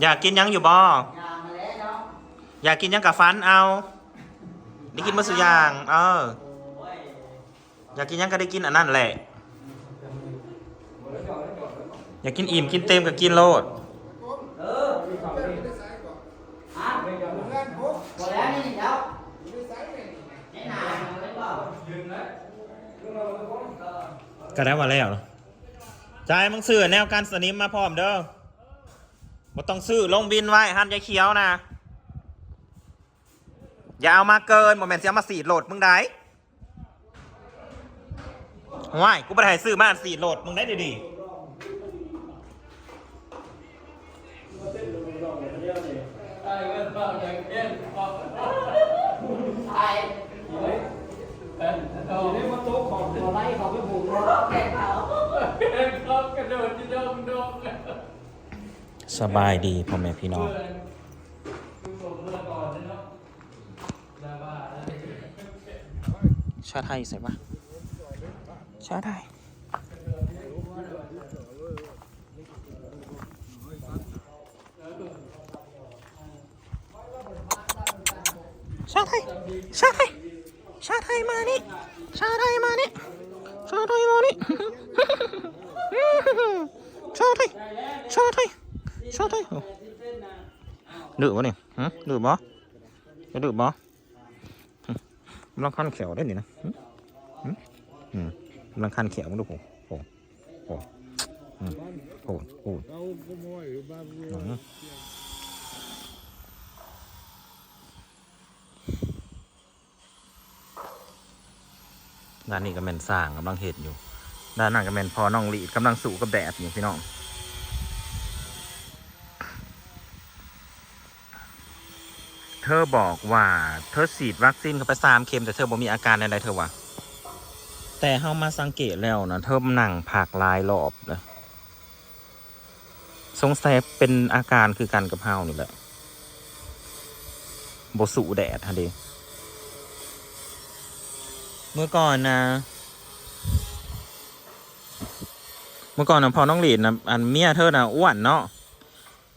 อยากกินหยังอยู่บ่ยางแล้วเนาะอยากกินหยังกับฟันเอาได้กินมาสุอย่าง เออ โอ้ยอยากกินหยังก็ได้กินอันนั้นแหละ อยากกินอิ่มกินเต็มก็กินโลด เออฮะหมดแล้วนี่เดี๋ยวนี่นานมันไม่บอกก็ได้มาแล้วจ่ายมึงซื้อแนวการสนิมมาพร้อมเด้อ บ่ต้องซื้อลงบินไว้ห้ามยายเขียวนะ อย่าเอามาเกินบ่แม่นสิเอามาสีดโหลดมึงได้ว้ายกูบ่ได้ให้ซื้อมาสีดโหลดมึงได้ดีไอ้หัวไล่เขาไปบุกเลยแกเขาๆ สบายดีพ่อแม่พี่น้องชาไทยใส่ปะชาไทยชาไทยชาไทยชาไทยมานี่ชาไทยมานี่ชาไทยมานี่ชาไทยชาไทย ชาไทยโอ้ดื้อปะนี่ฮะดื้อบ่จะดื้อบ่กำลังคันแขวได้นี่นะหึหึอืมกำลังคันแขวมึงดูโหโหโหอืมโหโหอืมด้านนี้ก็แมนสร้างกำลังเห็ดอยู่ ด้านนั้นก็แมนพอน้องลีดกำลังสู่กับแดดอยู่พี่น้อง ธอบอกว่า เธอฉีดวัคซีนเข้าไปสามเข็มแต่เธอบ่มีอาการใดๆเธอว่าแต่เฮามาสังเกตแล้วนะเธอหนังผากลายรอบเลยสงสัยเป็นอาการคือกันกับเฮานี่แหละบสูแดดฮะเดเมื่อก่อนนะ เมื่อก่อนนะพอน้องหลีดนะอันเมียเธอนะอ้วนเนาะ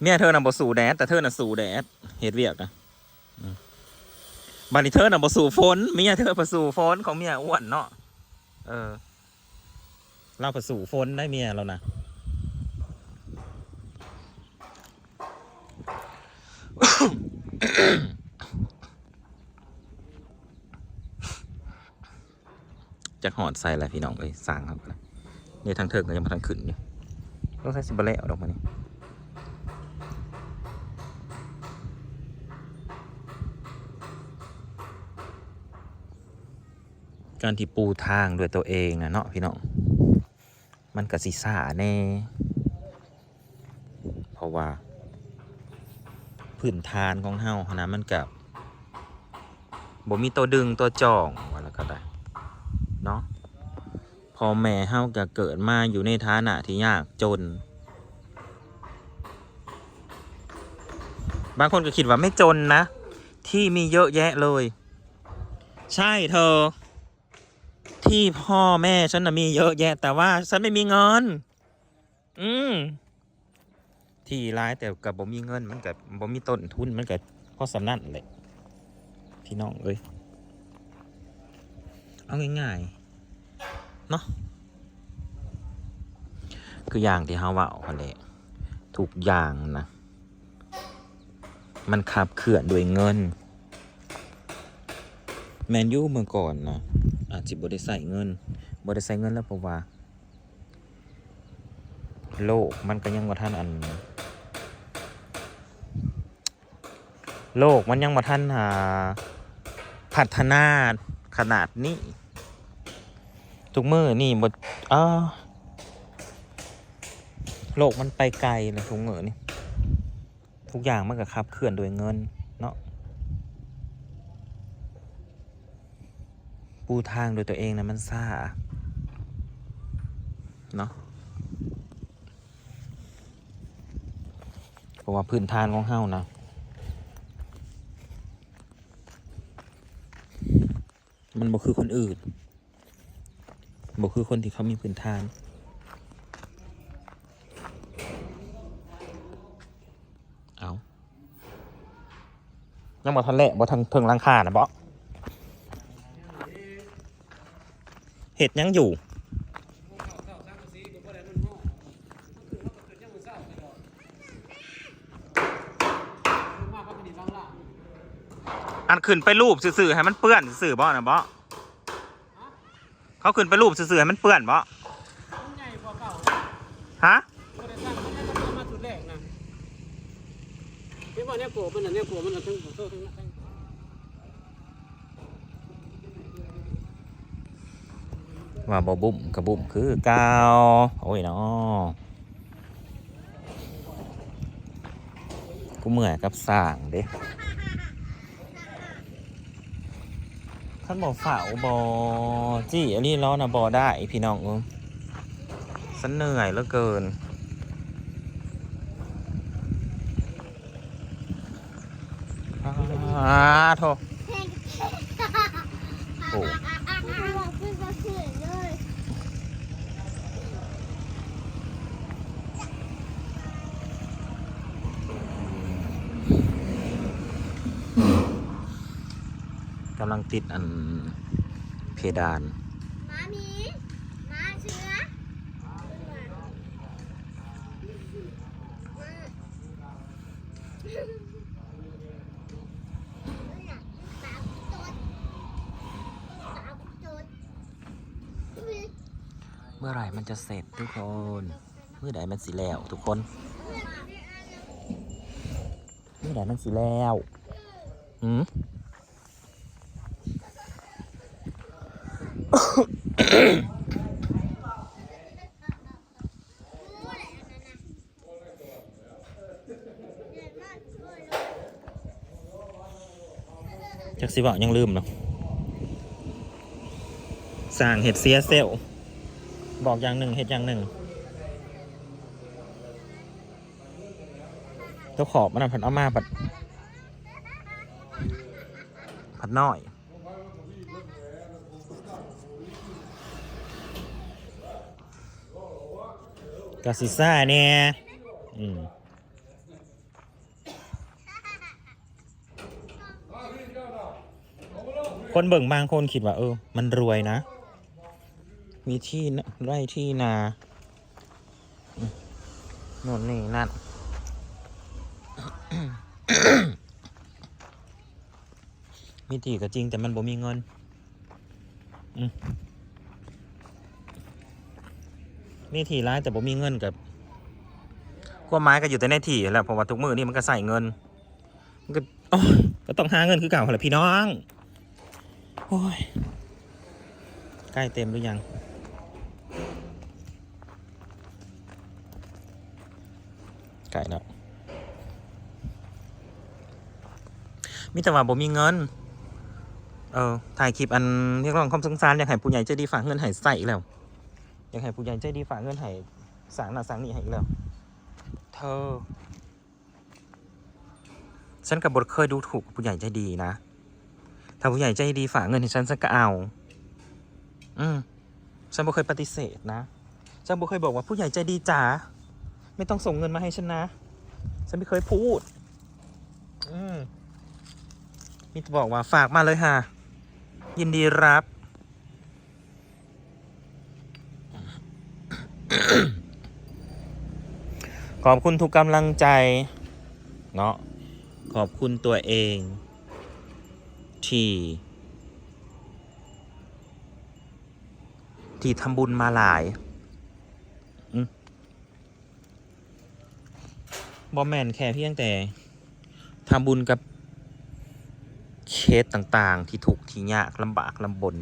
เมียเธอนะบสูแดดแต่เธอนะสูแดดเฮ็ดเวียกนะ บันนี้เธอน่ะบ่สู่ฝนเมียเธอบ่สู่ฝนของเมียอ้วนเนาะเออ เราบ่สู่ฝนได้เมียเรานะจะหอดใส่อะไรพี่น้องไปสร้างครับนี่ทางเถิกก็ยังมาทางขึ้นอยู่ต้องใส่สิบเละเออกมานี่ การที่ปูทางด้วยตัวเองนะเนาะพี่น้องมันกสิสาแน่เพราะว่าพื้นฐานของเฮาขนนะมันกับบ่มีตัวดึงตัวจองว่าแล้วก็ได้เนาะพอแม่เฮาก็เกิดมาอยู่ในฐานะที่ยากจน บางคนก็คิดว่าไม่จนนะ ที่มีเยอะแยะเลย ใช่เธอ ที่พ่อแม่ฉันนะมีเยอะแยะ แต่ว่าฉันไม่มีเงิน อืม ที่ร้ายแต่กับบ่มีเงิน มันกับบ่มีต้นทุนมันกับพราะสำนั่นแหละพี่น้องเอ้ยเอาง่ายๆเนาะคืออย่างที่เฮาว่าเอาแหละทุกอย่างนะ มันขับเคลื่อนด้วยเงิน แมนยูเมื่อก่อนนะ อาจจะบได้ใส่เงินบได้ใส่เงินแล้วเพราะว่า โลกมันก็ยังว่าท่านอัน โลกมันยังว่าท่านหาพัฒนาขนาดนี้ ทุกมือนี่บดอ้าโลกมันไปไกลเลยทุกมือนี่ทุกอย่างมันก็ขับเคลื่อนโดยเงิน เนาะ ปูทางโดยตัวเองนะมันซ่าเนาะเพราะว่าพื้นฐานของเฮานะมันบ่คือคนอื่นบ่คือคนที่เขามีพื้นฐานเอายังบ่ทันแหละบ่ทันเพิ่งหลังคานะบ่ เห็ดยังอยู่ อันขึ้นไปรูปสื่อๆให้มันเปื้อนสื่อบ่นะบ่เขาขึ้นไปรูปสื่อๆให้มันเปื้อนบ่ฮะก็ได้ตั้งมันได้ตั้งมาจุดแรกนะที่ว่าเนี่ยโกมันน่ะเนี่ยโกมันน่ะทั้งโซ่ทั้งนั้น ว่าบ่บุ่มกับบุ่มคือเกาโอ้ยเนาะกูเหมื่อยกับสางเด้ท่านบอกฝ่าวบอจี้อันนี้ล้อนะบอได้พี่น้องสันเหนื่อยเหลือเกินอาโทโอ้ บอกเพื่อนก็เขินเลย กำลังติดอันเพดานหมาหมีหมาเสือตาตดตาตดเมื่อไหร่มันจะเสร็จทุกคน เมื่อไหร่มันสิแล้วทุกคน เมื่อไหร่มันสิแล้ว อืม จักสิบอกยังลืมเนาะสั่งเห็ดเสียเซลบอกอย่างหนึ่งเห็ดอย่างหนึ่งเจ้าขอบมันนะผัดเอามาผัดผัดน้อยกาซิซ่าเนี่ยอืม คนเบิ่งบางคนคิดว่า เออ มันรวยนะ มีที่ไร่ที่นาโน่นนี่นั่น มีที่ก็จริงแต่มันบ่มีเงินมีที่ร้ายแต่บ่มีเงินกับความหมายก็อยู่แต่ในที่แหล้วเพราะว่าทุกมือนี่มันก็ใส่เงิน มันก็ก็ต้องหาเงินคือเก่าแหละพี่น้อง โอ้ย ใกล้เต็มหรือยัง ใกล้แล้วมีแต่ว่าบ่มีเงิน เออ ถ่ายคลิปอันเรียกร้องความสงสารอยากให้ผู้ใหญ่ใจดีฝากเงินให้ใส่อีกแล้ว อยากให้ผู้ใหญ่ใจดีฝากเงินให้สางหน้าสางนี่ให้อีกแล้ว เธอ ฉันกับบทเคยดูถูกผู้ใหญ่ใจดีนะ ถ้าผู้ใหญ่ใจดีฝากเงินให้ฉันฉัก็เอา อืมฉันบ่เคยปฏิเสธนะ ฉันบ่เคยบอกว่าผู้ใหญ่ใจดีจ๋า ไม่ต้องส่งเงินมาให้ฉันนะ ฉันไม่เคยพูด อืมมีแต่บอกว่าฝากมาเลยค่ะ ยินดีรับ ขอบคุณทุกกำลังใจ เนาะ ขอบคุณตัวเอง ที่ที่ทำบุญมาหลายบอมบอแมนแค่เพียงแต่ทำบุญกับเคสต่างๆ ที่ถูกที่ยากลำบากลำบน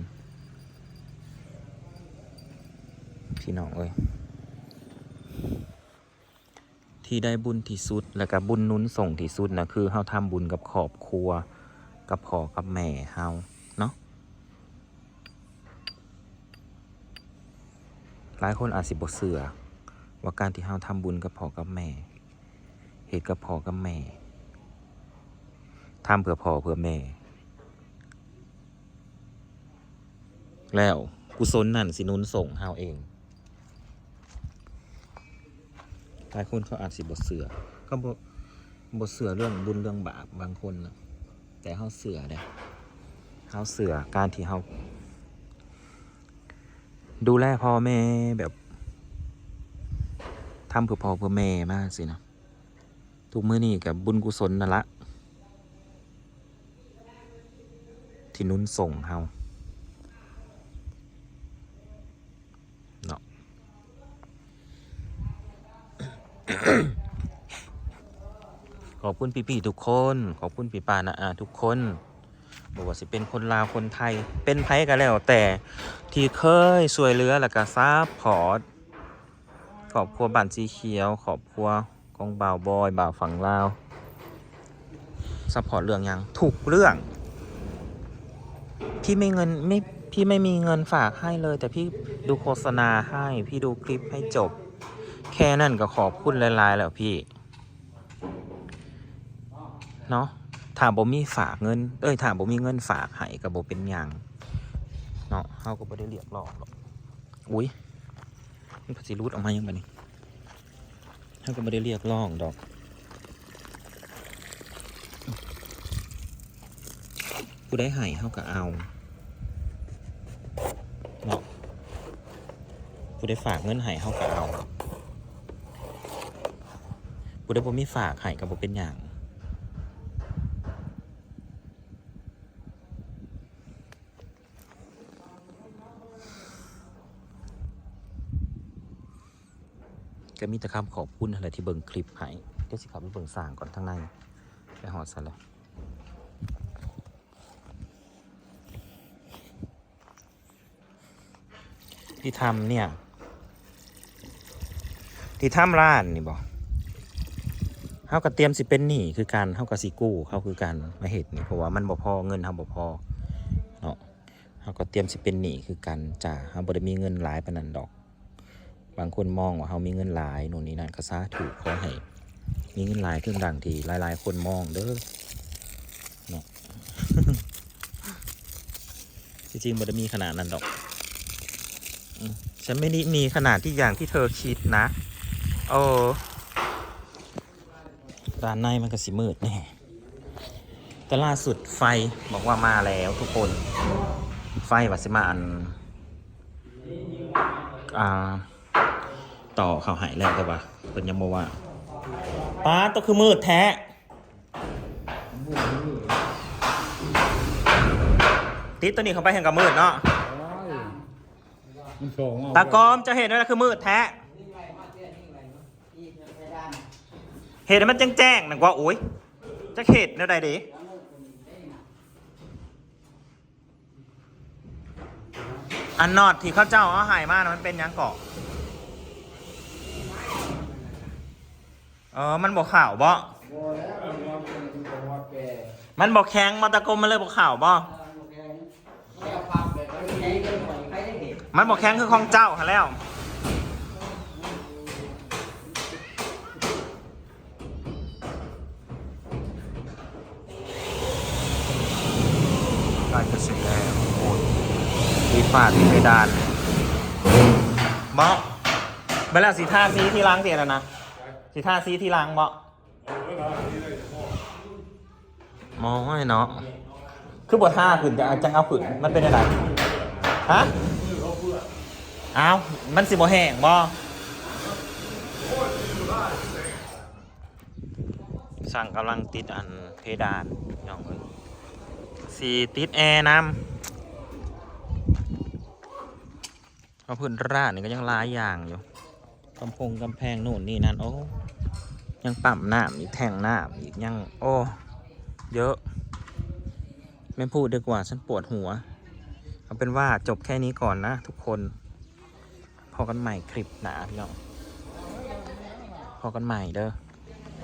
พี่น้องเอ้ยที่ได้บุญที่สุด แล้วก็บุญนุนส่งที่สุดนะคือเฮาทำบุญกับครอบครัว กับพ่อกับแม่เฮาเนาะหลายคนอาจสิบ่เสือว่าการที่เฮาทำบุญกับพ่อกับแม่เหตุกับพ่อกับแม่ทำเพื่อพ่อเพื่อแม่ แล้วกุศลนั่นสินุนส่งเฮาเองหลายคนเขาอาจสิบ่เสือก็บ่บ่เสือเรื่องบุญเรื่องบาปบางคนนะ แต่เฮาเสือเด้เฮาเสือการที่เฮาดูแลพ่อแม่แบบทำเพื่อพ่อเพื่อแม่มากสินะทุกมื้อนี้กับบุญกุศลนั่นละที่นุนส่งเฮาเนาะ ขอบคุณพี่ๆทุกคน ขอบคุณพี่ปานะอาทุกคนบอกว่าสิเป็นคนลาวคนไทย เป็นไผก็แล้วแต่ที่เคยช่วยเหลือแล้วก็ซัพพอร์ตครอบครัวบ้านสีเขียวครอบครัวของบ่าวบอยบ่าวฝั่งลาวซัพพอร์ตเรื่องยังถูกเรื่อง พี่ไม่เงินไม่พี่ไม่มีเงินฝากให้เลย แต่พี่ดูโฆษณาให้พี่ดูคลิปให้จบ แค่นั้นก็ขอบคุณหลายๆแล้วพี่ เนาะถามบ่มีฝากเงิน เอ้ยถามบ่มีเงินฝากให้กับบ่เป็นหยังเนาะเฮาก็บ่ได้เรียกร้องหรอกอุ้ยมันภาษีรูดออกมายังบัดนี้เฮาก็บ่ได้เรียกร้องดอกผู้ได้ให้เฮาก็เอาเนาะผู้ได้ฝากเงินให้เฮาก็เอาผู้ได้บ่มีฝากให้ก็บ่เป็นหยัง ก็มีแต่คำขอบคุณอะไรที่เบิ่งคลิปให้เดี๋ยวสิครับไปเบิ่งสร้างก่อนทั้างในไปหอดซะแล้วที่ทำเนี่ย ที่ทำร้านนี่บอกเฮาก็เตรียมสิเป็นหนี้คือการเฮาก็สิกู้เขาคือการมาเห็ดนี่เพราะว่ามันบ่พอเงินเฮาบ่พอเนาะเฮาก็เตรียมสิเป็นหนี้คือกันจ้าเฮาบ่ได้มีเงินหลายปานนั้นดอก บางคนมองว่าเขามีเงินหลายโน่นนี่นั่นก็ซาถูกขอให้มีเงินหลายขึ้นดังทีหลายๆ คนมองเด้อเนาะจริงๆมันจะมีขนาดนั้นดอกฉันไม่ได้มีขนาดที่อย่างที่เธอคิดนะ โอ้ด้านในมันก็สิมืดแน่แต่ล่าสุดไฟบอกว่ามาแล้วทุกคน ไฟวัสิมาอัน อ่า ต่อเขาหายแล้วก็ปะเป็นยังบอว่าป้าตัวคือมืดแท้ติดตัวนี้เขาไปเห็นกับมืดเนาะตากอมจะเห็นว่าคือมืดแท้เห็นแล้วมันแจ้งๆนะว่าโอ้ยจะเห็ดแนวใดดีอันนอดที่เขาเจ้าเอาหายมานะมันเป็นยังเกาะ ออมันบอกข่าวบ่มันบอกแข็งมาตะกมมันเลยบอกข่าวบ่มันบอกแข็งคือของเจ้าค่ะแล้วการจะเสร็จแล้วโอ้ยมีฝาดมีเพดานเบาะเวลาสีท่าซีที่ล้างเตียนแล้วนะ สีท่าซีที่ล้างบาะมองให้เนาะ คือบทท่าขึ้นจะจังเอาขึ้นมันเป็นอะไรฮะอ้าวมันสิบ่แห้งบ่สั่งกำลังติดอันเพดานย่องเลยสีติดแอร์น้ำเพราะพื้นราดนี่ก็ยังหลายอย่างอยู่ กำพงกำแพงโน่นนี่นั่นโอ้ยังปั๊มหน้ำอีกแทงหน้ำอีกยังโอ้เยอะ ไม่พูดดีกว่าฉันปวดหัว เอาเป็นว่าจบแค่นี้ก่อนนะทุกคนพอกันใหม่คลิปหนาพี่น้องพอกันใหม่เด้อ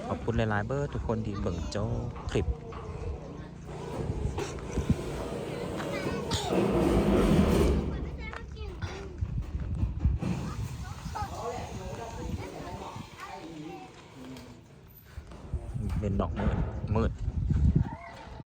ขอบคุณหลายๆเบอร์ทุกคนที่เบิ่งโจ้คลิป